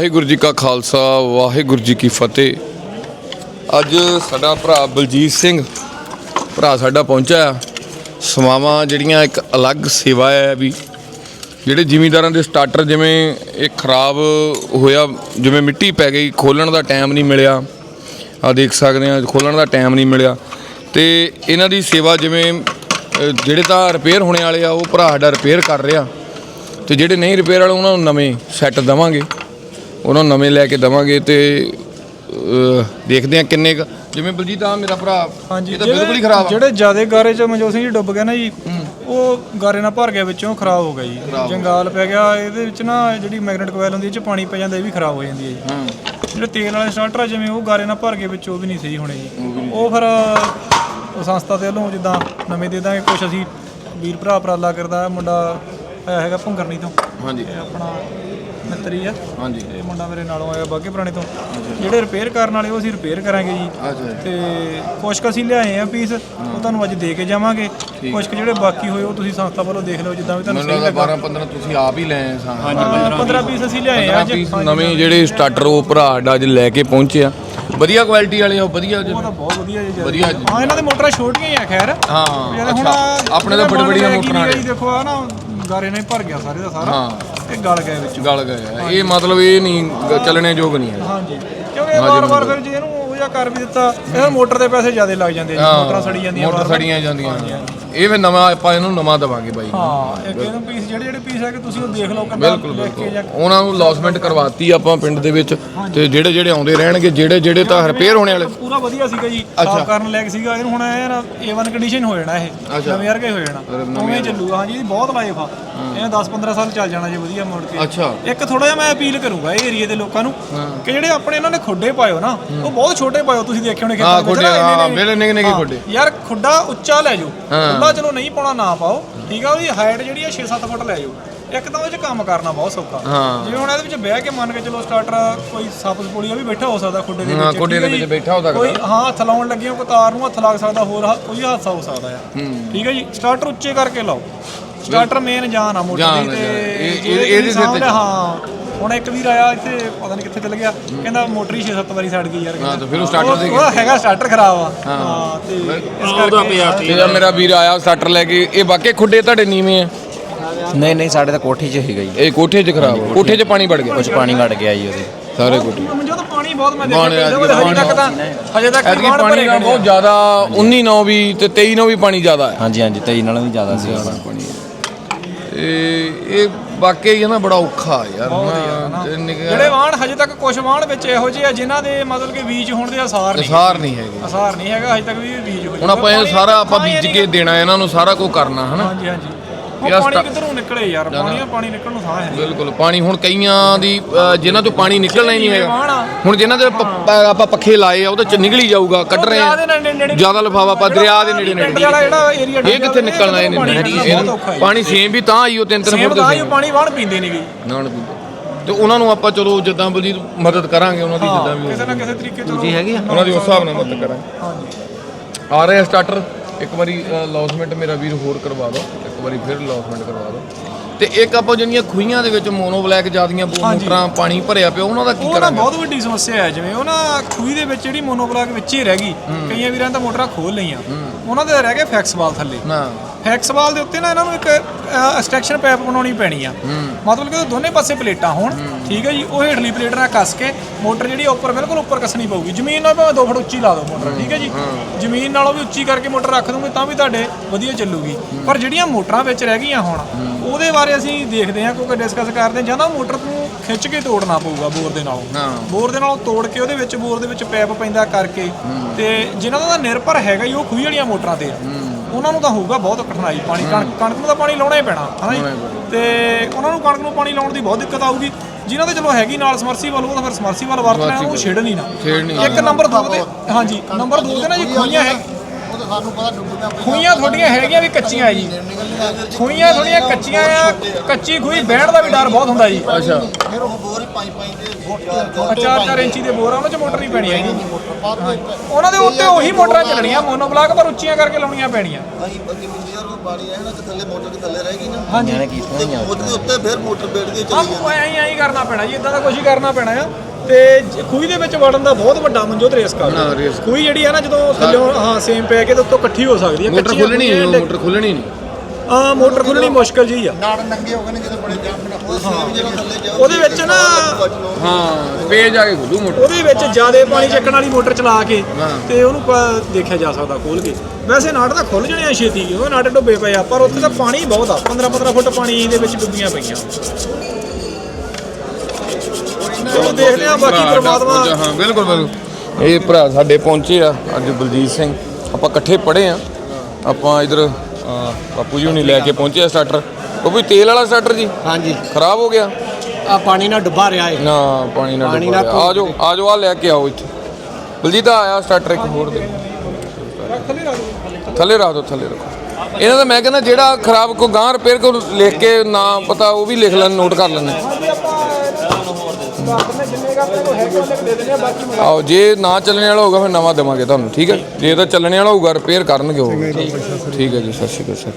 ਵਾਹਿਗੁਰੂ ਜੀ ਕਾ ਖਾਲਸਾ, ਵਾਹਿਗੁਰੂ ਜੀ ਕੀ ਫਤਿਹ। ਅੱਜ ਸਾਡਾ ਭਰਾ ਬਲਜੀਤ ਸਿੰਘ, ਭਰਾ ਸਾਡਾ ਪਹੁੰਚਿਆ ਆ। ਸਮਾਵਾਂ ਜਿਹੜੀਆਂ ਇੱਕ ਅਲੱਗ ਸੇਵਾ ਹੈ ਵੀ, ਜਿਹੜੇ ਜ਼ਿਮੀਂਦਾਰਾਂ ਦੇ ਸਟਾਰਟਰ ਜਿਵੇਂ ਇਹ ਖਰਾਬ ਹੋਇਆ, ਜਿਵੇਂ ਮਿੱਟੀ ਪੈ ਗਈ, ਖੋਲਣ ਦਾ ਟਾਈਮ ਨਹੀਂ ਮਿਲਿਆ। ਆ ਦੇਖ ਸਕਦੇ ਆ, ਖੋਲਣ ਦਾ ਟਾਈਮ ਨਹੀਂ ਮਿਲਿਆ। ਤੇ ਇਹਨਾਂ ਦੀ ਸੇਵਾ ਜਿਵੇਂ ਜਿਹੜੇ ਤਾਂ ਰਿਪੇਅਰ ਹੋਣੇ ਵਾਲੇ ਆ, ਉਹ ਭਰਾ ਸਾਡਾ ਰਿਪੇਅਰ ਕਰ ਰਿਹਾ। ਤੇ ਜਿਹੜੇ ਨਹੀਂ ਰਿਪੇਅਰ ਵਾਲੇ, ਉਹਨਾਂ ਨੂੰ ਨਵੇਂ ਸੈੱਟ ਦਵਾਂਗੇ। ਉਹਨਾਂ ਨਵੇਂ ਲੈ ਕੇ ਦਵਾਂਗੇ ਤੇ ਦੇਖਦੇ ਆ ਕਿੰਨੇ ਜਿਵੇਂ ਬਲਜੀਤ ਆ ਮੇਰਾ ਭਰਾ ਹਾਂਜੀ ਇਹ ਤਾਂ ਬਿਲਕੁਲ ਹੀ ਖਰਾਬ ਆ। ਜਿਹੜੇ ਜਿਆਦੇ ਗਾਰੇ ਚ ਮਨਜੋਤ ਸਿੰਘ ਜੀ ਡੁੱਬ ਗਏ ਨਾ ਜੀ ਉਹ ਗਾਰੇ ਨਾਲ ਭਰ ਗਿਆ ਵਿੱਚੋਂ ਖਰਾਬ ਹੋ ਗਿਆ ਜੀ। ਜੰਗਾਲ ਪੈ ਗਿਆ ਇਹਦੇ ਵਿੱਚ ਨਾ ਜਿਹੜੀ ਮੈਗਨੇਟ ਕੋਇਲ ਹੁੰਦੀ ਇਹ ਚ ਪਾਣੀ ਪੈ ਜਾਂਦਾ ਇਹ ਵੀ ਖਰਾਬ ਹੋ ਜਾਂਦੀ ਹੈ ਜੀ। ਜਿਹੜੇ ਤੇਲ ਵਾਲੇ ਸਟਾਰਟਰ ਜਿਵੇਂ ਉਹ ਗਾਰੇ ਨਾਲ ਭਰ ਗਏ ਵਿੱਚ ਉਹ ਵੀ ਨਹੀਂ ਸਹੀ ਹੋਣੇ ਜੀ। ਉਹ ਫਿਰ ਉਹ ਸੰਸਥਾ ਦੇ ਵੱਲੋਂ ਜਿੱਦਾਂ ਨਵੇਂ ਦੇ ਦਾਂਗੇ ਕੁਝ ਅਸੀਂ ਵੀਰ ਭਰਾ ਉਪਰਾਲਾ ਕਰਦਾ ਮੁੰਡਾ ਆਇਆ ਹੈਗਾ ਭੁੰਗਰਨੀ ਤੋਂ। ਹਾਂਜੀ। ਆਪਣਾ ਮਿੱਤਰੀ ਆ। ਹਾਂਜੀ। ਇਹ ਮੁੰਡਾ ਮੇਰੇ ਨਾਲੋਂ ਆਇਆ ਬਾਗੇ ਪੁਰਾਣੇ ਤੋਂ। ਜਿਹੜੇ ਰਿਪੇਅਰ ਕਰਨ ਵਾਲੇ ਉਹ ਅਸੀਂ ਰਿਪੇਅਰ ਕਰਾਂਗੇ ਜੀ। ਅੱਛਾ ਤੇ ਕੁਛ ਕੁ ਅਸੀਂ ਲਿਆਏ ਆ ਪੀਸ ਉਹ ਤੁਹਾਨੂੰ ਅੱਜ ਦੇ ਕੇ ਜਾਵਾਂਗੇ। ਕੁਛ ਕੁ ਜਿਹੜੇ ਬਾਕੀ ਹੋਏ ਉਹ ਤੁਸੀਂ ਸੰਸਥਾ ਵੱਲੋਂ ਦੇਖ ਲਓ ਜਿੱਦਾਂ ਵੀ ਤੁਹਾਨੂੰ ਸਹੀ ਲੱਗਦਾ ਲੱਗਾ। 12 15 ਤੁਸੀਂ ਆਪ ਹੀ ਲੈ ਆਏ ਸਾਂ 15 ਪੀਸ। ਅਸੀਂ ਲਿਆਏ ਆ ਅੱਜ। ਨਵੇਂ ਜਿਹੜੇ ਸਟਾਰਟਰ ਉਹ ਭਰਾ ਅੱਜ ਲੈ ਕੇ ਪਹੁੰਚਿਆ। ਵਧੀਆ ਕੁਆਲਿਟੀ ਵਾਲੇ ਆ ਉਹ ਵਧੀਆ। ਉਹ ਤਾਂ ਬਹੁਤ ਵਧੀਆ ਜੀ। ਵਧੀਆ ਜੀ। ਹਾਂ ਇਹਨਾਂ ਦੇ ਮੋਟਰਾਂ ਛੋਟੀਆਂ ਹੀ ਆ ਖੈਰ। ਹਾਂ ਅੱਛਾ। ਆਪਣੇ ਤਾਂ ਬੜੀ ਬੜੀਆਂ ਮੋਟਰਾਂ ਨੇ। ਦੇਖੋ ਆ ਨਾ ਗਾਰੇ ਨਾਲ ਹੀ ਭਰ ਗਿਆ ਸਾਰੇ ਦਾ ਸਾਰਾ ਹਾਂ। ਇਹ ਗਲ ਗਏ ਵਿੱਚ। ਗਲ ਗਏ ਆ। ਇਹ ਮਤਲਬ ਇਹ ਨਹੀਂ ਗ- ਚੱਲਣੇ ਯੋਗ ਨਹੀਂ ਹੈ ਹਾਂਜੀ। ਕਿਉਂਕਿ ਵਾਰ-ਵਾਰ ਫਿਰ ਜੇ ਇਹਨੂੰ ਉਹ ਜਿਹਾ ਕਰ ਵੀ ਦਿੱਤਾ ਇਹਨਾਂ ਮੋਟਰ ਦੇ ਪੈਸੇ ਜ਼ਿਆਦਾ ਲੱਗ ਜਾਂਦੇ ਜੀ ਮੋਟਰਾਂ ਸੜੀ ਜਾਂਦੀਆਂ ਮੋਟਰ ਵਾਰ-ਵਾਰ। ਸੜੀਆਂ ਜਾਂਦੀਆਂ। ਇਹ ਵੀ ਨਵਾਂ ਆਪਾਂ ਇਹਨੂੰ ਨਵਾਂ ਦਵਾਂਗੇ ਬਾਈ। ਹਾਂ ਇੱਕ ਇਹਨੂੰ ਪੀਸ ਜਿਹੜੇ ਜਿਹੜੇ ਪੀਸ ਹੈ ਕਿ ਤੁਸੀਂ ਉਹ ਦੇਖ ਲਓ ਕਿੰਨਾ ਬਿਲਕੁਲ ਜਾਂ ਉਹਨਾਂ ਨੂੰ ਲੌਸਮੈਂਟ ਕਰਵਾਤੀ ਆਪਾਂ ਪਿੰਡ ਦੇ ਵਿੱਚ ਤੇ ਜਿਹੜੇ ਜਿਹੜੇ ਆਉਂਦੇ ਰਹਿਣਗੇ ਜਿਹੜੇ ਜਿਹੜੇ ਤਾਂ ਰਿਪੇਅਰ ਹੋਣੇ ਵਾਲੇ। ਪੂਰਾ ਵਧੀਆ ਸੀਗਾ ਜੀ ਸਾਫ਼ ਕਰਨ ਲੈ ਕੇ ਸੀਗਾ ਇਹਨੂੰ ਹੁਣ ਨਾ A1 ਕੰਡੀਸ਼ਨ ਹੋ ਜਾਣਾ ਇਹ ਨਵੇਂ ਵਰਗਾ ਹੀ ਹੋ ਜਾਣਾ ਉਵੇਂ ਹੀ ਚੱਲੂਗਾ। ਹਾਂਜੀ ਇਹਦੀ ਬਹੁਤ ਲਾਈਫ ਆ। ਇਹ 10-15 ਸਾਲ ਚੱਲ ਜਾਣਾ ਜੇ ਵਧੀਆ ਮੁੜ ਕੇ। ਅੱਛਾ। ਇੱਕ ਥੋੜਾ ਜਿਹਾ ਮੈਂ ਅਪੀਲ ਕਰੂੰਗਾ ਇਹ ਏਰੀਆ ਦੇ ਲੋਕਾਂ ਨੂੰ ਕਿ ਜਿਹੜੇ ਆਪਣੇ ਇਹਨਾਂ ਨੇ ਖੁੱਡੇ ਪਾਇਓ ਨਾ ਉਹ ਬਹੁਤ ਛੋਟੇ ਪਾਇਓ ਤੁਸੀਂ ਦੇਖੇ ਹੋਣੇ ਹਾਂ ਖੇਤਾਂ ਵਿੱਚ ਖੋਡੇ ਨਾ ਇੰਨੇ- ਹਾਂ ਮੇਰੇ ਨਿੱਕੇ ਨਿੱਕੇ ਹਾਂ, ਖੋਡੇ। ਯਾਰ ਖੁੱਡਾ ਉੱਚਾ ਲੈ ਜਾਓ। ਖੁੱਡਾ ਚਲੋ ਨਹੀਂ ਪਾਉਣਾ ਨਾ ਪਾਓ। ਠੀਕ ਆ ਉਹਦੀ ਹਾਈਟ ਜਿਹੜੀ ਆ 6-7 ਫੁੱਟ ਲੈ ਜਾਓ। ਇੱਕ ਤਾਂ ਉਹਦੇ 'ਚ ਕੰਮ ਕਰਨਾ ਬਹੁਤ ਸੌਖਾ। ਜਿਵੇਂ ਹੁਣ ਇਹਦੇ ਵਿੱਚ ਬਹਿ ਕੇ ਮੰਨ ਕੇ ਚਲੋ ਸਟਾਰਟਰ ਕੋਈ ਸੱਪ ਸਪੋਲੀਆ ਵੀ ਬੈਠਾ ਹੋ ਸਕਦਾ ਖੁੱਡੇ ਦੇ ਹਾਂ ਵਿੱਚ ਖੋਡੇ ਦੇ ਵਿੱਚ? ਬੈਠਾ ਹੋ ਸਕਦਾ। ਕੋਈ ਹਾਂ ਹੱਥ ਲਾਉਣ ਲੱਗੇ ਕੋਈ ਤਾਰ ਨੂੰ ਹੱਥ ਲੱਗ ਸਕਦਾ ਹੋਰ ਕੋਈ ਹਾਦਸਾ ਹੋ ਸਕਦਾ ਆ। ਠੀਕ ਹੈ ਜੀ? ਸਟਾਰਟਰ ਉੱਚੇ ਕਰਕੇ ਲਾਓ। ਸਟਾਰਟਰ ਮੇਨ ਜਾਨ ਆ ਮੋਟਰ ਦੀ ਤੇ ਇਹਦੇ ਸਿਰ ਤੇ ਹਾਂ। ਹੁਣ ਇੱਕ ਵੀਰ ਆਇਆ ਇੱਥੇ ਪਤਾ ਨਹੀਂ ਕਿੱਥੇ ਚਲ ਗਿਆ ਕਹਿੰਦਾ ਮੋਟਰ ਹੀ 6-7 ਵਾਰੀ ਸੜ ਗਈ ਯਾਰ ਹਾਂ ਤਾਂ ਫਿਰ ਉਹ starter ਦੇ ਉਹ ਹੈਗਾ ਸਟਾਰਟਰ ਖਰਾਬ ਆ। ਹਾਂ। ਤੇ ਇਸ ਕਰਕੇ ਜਿਹੜਾ ਮੇਰਾ ਵੀਰ ਆਇਆ ਸਟਾਰਟਰ ਲੈ ਕੇ ਇਹ ਵਾਕੇ ਖੁੱਡੇ ਤੁਹਾਡੇ ਨੀਵੇਂ ਆ? ਨਹੀਂ ਨਹੀਂ ਸਾਡੇ ਤਾਂ ਕੋਠੀ 'ਚ ਹੈਗਾ ਜੀ ਇਹ ਕੋਠੇ 'ਚ ਖਰਾਬ ਆ। ਕੋਠੇ 'ਚ ਪਾਣੀ ਵੜ ਗਿਆ? ਕੁਝ ਪਾਣੀ ਘਟ ਗਿਆ ਜੀ ਉਹਦੇ। ਸਾਰੇ ਕੋਠੇ। ਮੰਜੋ ਤਾਂ ਪਾਣੀ ਬਹੁਤ ਮੈਂ ਪਾਣੀ ਦੇਖਿਆ ਹਜੇ ਤੱਕ ਤਾਂ ਹਜੇ ਤੱਕ ਐਤਕੀ ਪਾਣੀ ਪਾਣੀ ਭਰੇ ਦਾ ਖੜੇ ਬਹੁਤ ਜ਼ਿਆਦਾ 19 9 ਵੀ ਤੇ 23 9 ਵੀ ਪਾਣੀ ਜ਼ਿਆਦਾ ਹੈ ਹਾਂਜੀ ਹਾਂਜੀ 23 ਨਾਲੋਂ ਵੀ ਜ਼ਿਆਦਾ ਸੀ। ਪਾਣੀ ਇਹ ਇਹ ਵਾਕਈ ਹੀ ਹੈ ਨਾ ਬੜਾ ਔਖਾ ਯਾਰ। ਨਾ ਜਿਹੜੇ ਵਾਹਣ ਹਜੇ ਤੱਕ ਕੁਝ ਵਾਹਣ ਵਿੱਚ ਇਹੋ ਜਿਹੇ ਆ ਜਿਨ੍ਹਾਂ ਦੇ ਮਤਲਬ ਕਿ ਬੀਜ ਹੋਣ ਦੇ ਅਸਾਰ ਨਹੀਂ ਅਸਾਰ ਨਹੀਂ ਹੈਗੇ। ਅਸਾਰ ਨਹੀਂ ਹੈਗਾ ਹਜੇ ਤੱਕ ਵੀ ਬੀਜ ਹੋਏ ਹੁਣ ਆਪਾਂ ਇਹ ਸਾਰਾ ਆਪਾਂ ਬੀਜ ਕੇ ਦੇਣਾ ਇਹਨਾਂ ਨੂੰ ਸਾਰਾ ਕੁਝ ਕਰਨਾ ਹਨਾ। ਹਾਂਜੀ ਹਾਂਜੀ। ਯਾਰ ਪਾਣੀ ਸਟਾ- ਕਿੱਧਰੋਂ ਨਿਕਲੇ ਯਾਰ? ਪਾਣੀ ਆ ਪਾਣੀ ਨਿਕਲਣ ਨੂੰ ਥਾਂ ਹੈ ਬਿਲਕੁਲ ਪਾਣੀ ਹੁਣ ਕਈਆਂ ਦੀ ਅ, ਜਿਨ੍ਹਾਂ ਤੋਂ ਪਾਣੀ ਨਿਕਲਣਾ ਹੀ ਨਹੀਂ ਹੈਗਾ। ਆ। ਹੁਣ ਜਿਨ੍ਹਾਂ ਦੇ ਪ- ਪ- ਆਪਾਂ ਪੱਖੇ ਲਾਏ ਆ ਉਹਦੇ ਚ ਨਿਕਲ ਹੀ ਜਾਊਗਾ ਕੱਢ ਰਹੇ ਦਰਿਆ ਦੇ ਆ ਨੇੜੇ ਜ਼ਿਆਦਾ ਲਫਾਵਾ ਆਪਾਂ ਦਰਿਆ ਦੇ ਨੇੜੇ ਪਿੰਡ ਨੇੜੇ ਵਾਲਾ ਜਿਹੜਾ ਏਰੀਆ ਇਹ ਕਿੱਥੇ ਨਿਕਲਣਾ ਇਹਨੇ? ਬਹੁਤ ਔਖਾ ਹੈ। ਪਾਣੀ ਸੇਮ ਵੀ ਤਾਂ ਆਈ ਉਹ ਤਿੰਨ ਤਿੰਨ ਸੇਮ ਫੁੱਟ ਤਾਂ ਦੇ ਹੀ ਪਾਣੀ ਵਾਹਣ ਪੀਂਦੇ ਨਹੀਂ ਗਈ ਨਾ ਨਾ ਪੀਂਦੇ। ਤੇ ਉਹਨਾਂ ਨੂੰ ਆਪਾਂ ਚਲੋ ਜਿੱਦਾਂ ਬਲਜੀਤ ਮਦਦ ਕਰਾਂਗੇ ਉਹਨਾਂ ਦੀ ਜਿੱਦਾਂ ਵੀ ਕਿਸੇ ਨਾ ਕਿਸੇ ਤਰੀਕੇ ਚਲੋ ਜੀ ਹੈਗੀ ਆ? ਉਹਨਾਂ ਦੀ ਉਸ ਹਿਸਾਬ ਨਾਲ ਮਦਦ ਕਰਾਂਗੇ। ਹਾਂਜੀ। ਆ ਰਿਹਾ ਸਟਾਰਟਰ ਇੱਕ ਵਾਰੀ ਲੌਸਮੈਂਟ ਮੇਰਾ ਵੀਰ ਹੋਰ ਕਰਵਾ ਦਿਓ ਇੱਕ ਵਾਰੀ ਫਿਰ ਲੌਸਮੈਂਟ ਕਰਵਾ ਦਿਓ ਤੇ ਇੱਕ ਆਪਾਂ ਜਿਹੜੀਆਂ ਖੂਹੀਆਂ ਦੇ ਵਿੱਚ ਮੋਨੋ ਬਲੈਕ ਜਿਆਦੀਆਂ ਮੋਟਰਾਂ ਪਾਣੀ ਭਰਿਆ ਪਿਆ ਉਹਨਾਂ ਦਾ ਕੀ ਉਹ ਕਰਾਂਗੇ? ਬਹੁਤ ਵੱਡੀ ਸਮੱਸਿਆ ਹੈ ਜਿਵੇਂ ਉਹ ਨਾ ਖੂਹੀ ਦੇ ਵਿੱਚ ਜਿਹੜੀ ਮੋਨੋਬਲਾਕ ਵਿੱਚ ਹੀ ਰਹਿ ਗਈ ਕਈਆਂ ਵੀਰਾਂ ਤਾਂ ਮੋਟਰਾਂ ਖੋਲ ਲਈਆਂ। ਉਹਨਾਂ ਦੇ ਰਹਿ ਗਏ ਫੈਕਸ ਵਾਲ ਥੱਲੇ। ਨਾ। ਫੈਕਸ ਵਾਲ ਦੇ ਉੱਤੇ ਨਾ ਇਹਨਾਂ ਨੂੰ ਇੱਕ ਐਕਸਟ੍ਰੈਕਸ਼ਨ ਪਾਈਪ ਬਣਾਉਣੀ ਪੈਣੀ ਆ। ਮਤਲਬ ਕਿ ਦੋਨੇ ਪਾਸੇ ਪਲੇਟਾਂ ਹੋਣ। ਠੀਕ ਹੈ ਜੀ ਉਹ ਹੇਠਲੀ ਪਲੇਟ ਨਾਲ ਕੱਸ ਕੇ ਮੋਟਰ ਜਿਹੜੀ ਉੱਪਰ ਬਿਲਕੁਲ ਉੱਪਰ ਕੱਸਣੀ ਪਊਗੀ। ਜ਼ਮੀਨ ਨਾਲ ਭਾਵੇਂ 2 ਫੁੱਟ ਉੱਚੀ ਲਾ ਦਿਓ ਮੋਟਰ ਠੀਕ ਹੈ ਜੀ। ਜ਼ਮੀਨ ਨਾਲੋਂ ਵੀ ਉੱਚੀ ਕਰਕੇ ਮੋਟਰ ਰੱਖ ਦੋਗੇ ਤਾਂ ਵੀ ਤੁਹਾਡੇ ਵਧੀਆ ਚੱਲੂਗੀ। ਪਰ ਜਿਹੜੀਆਂ ਮੋਟਰਾਂ ਵਿੱਚ ਰਹਿ ਗਈਆਂ ਹੁਣ ਉਹਦੇ ਬਾਰੇ ਅਸੀਂ ਦੇਖਦੇ ਹਾਂ ਕਿਉਂਕਿ ਡਿਸਕਸ ਕਰਦੇ ਹਾਂ ਜਾਂ ਤਾਂ ਮੋਟਰ ਨੂੰ ਖਿੱਚ ਕੇ ਤੋੜਨਾ ਪਊਗਾ ਬੋਰ ਦੇ ਨਾਲੋਂ। ਹਾਂ। ਬੋਰ ਦੇ ਨਾਲੋਂ ਤੋੜ ਕੇ ਉਹਦੇ ਵਿੱਚ ਬੋਰ ਦੇ ਵਿੱਚ ਪੈਪ ਪੈਂਦਾ ਕਰਕੇ ਤੇ ਜਿਨ੍ਹਾਂ ਦਾ ਨਿਰਭਰ ਹੈਗਾ ਹੀ ਉਹ ਖੂਹੀ ਵਾਲੀਆਂ ਮੋਟਰਾਂ ਤੇ ਆ। ਉਹਨਾਂ ਨੂੰ ਤਾਂ ਹੋਊਗਾ ਬਹੁਤ ਕਠਿਨਾਈ ਪਾਣੀ। ਕਣਕ ਕਣਕ ਨੂੰ ਤਾਂ ਪਾਣੀ ਲਾਉਣਾ ਹੀ ਪੈਣਾ ਹਨਾ ਜੀ? ਤੇ ਉਹਨਾਂ ਨੂੰ ਕਣਕ ਨੂੰ ਪਾਣੀ ਲਾਉਣ ਦੀ ਬਹੁਤ ਦਿੱਕਤ ਆਊਗੀ। ਜਿਨ੍ਹਾਂ ਦੇ ਚਲੋ ਹੈਗੀ ਨਾਲ ਸਮਰਸੀਬਲ ਉਹ ਤਾਂ ਫਿਰ ਸਮਰਸੀਬਲ ਵਰਤਣਾ ਉਹ ਛੇੜਣੀ ਨਾ। ਛੇੜਨੀ ਇੱਕ ਨੰਬਰ 2 ਤੇ ਹਾਂਜੀ ਨੰਬਰ 2 ਤੇ ਨਾ ਜੀ ਖੂਹੀਆਂ ਹੈ ਸਾਨੂੰ ਪਤਾ ਡੁੱਬੀਆਂ ਖੂਹੀਆਂ ਥੋੜੀਆਂ ਹੈਗੀਆਂ ਵੀ ਕੱਚੀਆਂ ਹੈ ਜੀ। ਖੂਹੀਆਂ ਥੋੜੀਆਂ ਕੱਚੀਆਂ ਆ ਕੱਚੀ ਖੂਹੀ ਬਹਿਣ ਦਾ ਵੀ ਡਰ ਬਹੁਤ ਹੁੰਦਾ ਜੀ। ਅੱਛਾ। ਫਿਰ ਉਹ ਬੋਰ ਹੀ ਪਾਈ ਪਾਈ ਤੇ ਚਾਰ ਚਾਰ ਇੰਚੀ ਦੇ ਬੋਰ ਆ ਉਹਨਾਂ 'ਚ ਮੋਟਰ ਨਹੀਂ ਪੈਣੀ ਹੈਗੀ। ਉਹਨਾਂ ਦੇ ਉੱਤੇ ਉਹੀ ਮੋਟਰਾਂ ਚੱਲਣੀਆਂ ਮੋਨੋਬਲਾਕ ਪਰ ਉੱਚੀਆਂ ਕਰਕੇ ਲਾਉਣੀਆਂ ਪੈਣੀਆਂ। ਅਸੀਂ ਅੱਗੇ ਮਿੰਡੀਆਂ ਨੂੰ ਪਾਣੀ ਹੈ ਨਾ ਕਿ ਥੱਲੇ ਮੋਟਰ ਦੇ ਥੱਲੇ ਰਹੇਗੀ ਨਾ। ਹਾਂਜੀ। ਹੀ ਉਹਦੇ ਉੱਤੇ ਫਿਰ ਮੋਟਰ ਬੈਠ ਕੇ ਹਾਂ ਚੱਲੀ ਜਾਂਦੀ ਐਂ ਐਂ ਕਰਨਾ ਪੈਣਾ ਜੀ ਇਦਾਂ ਦਾ ਕੁਝ ਹੀ ਕਰਨਾ ਪੈਣਾ ਆ। ਤੇ ਜ- ਖੂਹੀ ਦੇ ਵਿੱਚ ਵੜਨ ਦਾ ਬਹੁਤ ਵੱਡਾ ਮਨਜੋਤ ਰੇਸ ਕਰ ਹਾਂ, risk। ਖੂਹੀ ਜਿਹੜੀ ਆ ਨਾ ਜਦੋਂ ਥੱਲਿਓਂ ਹਾਂ ਸੇਮ ਪੈ ਕੇ ਤੇ ਉੱਤੋਂ ਇਕੱਠੀ ਹੋ ਸਕਦੀ ਹੈ ਮੋਟਰ ਖੁੱਲਣੀ ਨਹੀਂ ਮੋਟਰ ਖੁੱਲਣੀ ਨਹੀਂ। ਹਾਂ ਮੋਟਰ ਖੁੱਲਣੀ ਮੁਸ਼ਕਲ ਜੀ ਆ। ਨਾੜ ਨੰਗੇ ਹੋ ਗਏ ਨੇ ਜਦੋਂ ਬੜੇ ਜਾਮ ਉਹ ਸੇਮ ਜਿਹੜਾ ਥੱਲੇ ਜਾਓ ਉਹਦੇ ਵਿੱਚ ਨਾ ਹਾਂ ਪੇਜ ਆ ਕੇ ਖੁੱਲੂ ਮੋਟਰ। ਉਹਦੇ ਵਿੱਚ ਜ਼ਿਆਦਾ ਪਾਣੀ ਚੱਕਣ ਵਾਲੀ ਮੋਟਰ ਚਲਾ ਕੇ ਹਾਂ। ਤੇ ਉਹਨੂੰ ਪ- ਦੇਖਿਆ ਜਾ ਸਕਦਾ ਖੋਲ ਕੇ। ਵੈਸੇ ਨਾੜ ਤਾਂ ਖੁੱਲ ਜਣੇ ਆ ਛੇਤੀ ਉਹ ਨਾੜ ਡੁੱਬੇ ਪਏ ਆ ਪਰ ਉੱਥੇ ਤਾਂ ਪਾਣੀ ਬਹੁਤ ਆ। 15 15 ਫੁੱਟ ਪਾਣੀ ਦੇ ਵਿੱਚ ਡੁੱਬੀਆਂ ਪਈਆਂ। ਚਲੋ ਦੇਖਦੇ ਆ ਬਾਕੀ ਪ੍ਰਮਾਤਮਾ ਹਾਂ ਬਿਲਕੁਲ ਬਿਲਕੁਲ। ਇਹ ਭਰਾ ਸਾਡੇ ਪਹੁੰਚੇ ਆ ਅੱਜ ਬਲਜੀਤ ਸਿੰਘ। ਆਪਾਂ ਇਕੱਠੇ ਪੜ੍ਹੇ ਆ। ਆਪਾਂ ਇਧਰ ਬਾਪੂ ਜੀ ਹੁਣੀ ਲੈ ਕੇ ਪਹੁੰਚੇ ਆ ਸਟਾਰਟਰ ਉਹ ਵੀ ਤੇਲ ਵਾਲਾ ਸਟਾਰਟਰ ਜੀ? ਹਾਂਜੀ। ਖਰਾਬ ਹੋ ਗਿਆ? ਆ ਪਾਣੀ ਨਾਲ ਡੁੱਬਾ ਰਿਹਾ ਏ ਨਾ ਪਾਣੀ ਨਾਲ ਪਾਣੀ ਡੁੱਬਾ ਨਾਲ। ਆ ਜਾਓ ਆ ਜਾਓ ਆ ਲੈ ਕੇ ਆਓ ਇੱਥੇ। ਬਲਜੀਤ ਆਇਆ ਸਟਾਰਟਰ ਇੱਕ ਹੋਰ ਦੇ। ਥੱਲੇ ਰੱਖ ਦਿਓ ਥੱਲੇ ਰੱਖੋ। ਇਹਨਾਂ ਦਾ ਮੈਂ ਕਹਿੰਦਾ ਜਿਹੜਾ ਖਰਾਬ ਕੋ ਗਾਂ ਰਿਪੇਅਰ ਕੋ ਲਿਖ ਕੇ ਨਾ ਪਤਾ ਉਹ ਵੀ ਲਿਖ ਲੈਣ ਨੋਟ ਕਰ ਲੈਣੇ ਹਾਂਜੀ ਆਓ, ਜੇ ਨਾ ਚੱਲਣੇ ਵਾਲਾ ਹੋਊਗਾ ਫਿਰ ਨਵਾਂ ਦੇਵਾਂਗੇ ਤੁਹਾਨੂੰ, ਠੀਕ ਹੈ? ਜੇ ਤਾਂ ਚੱਲਣੇ ਵਾਲਾ ਹੋਊਗਾ ਰਿਪੇਅਰ ਕਰਨਗੇ ਉਹ। ਠੀਕ ਹੈ ਜੀ, ਸਤਿ ਸ਼੍ਰੀ ਅਕਾਲ ਸਰ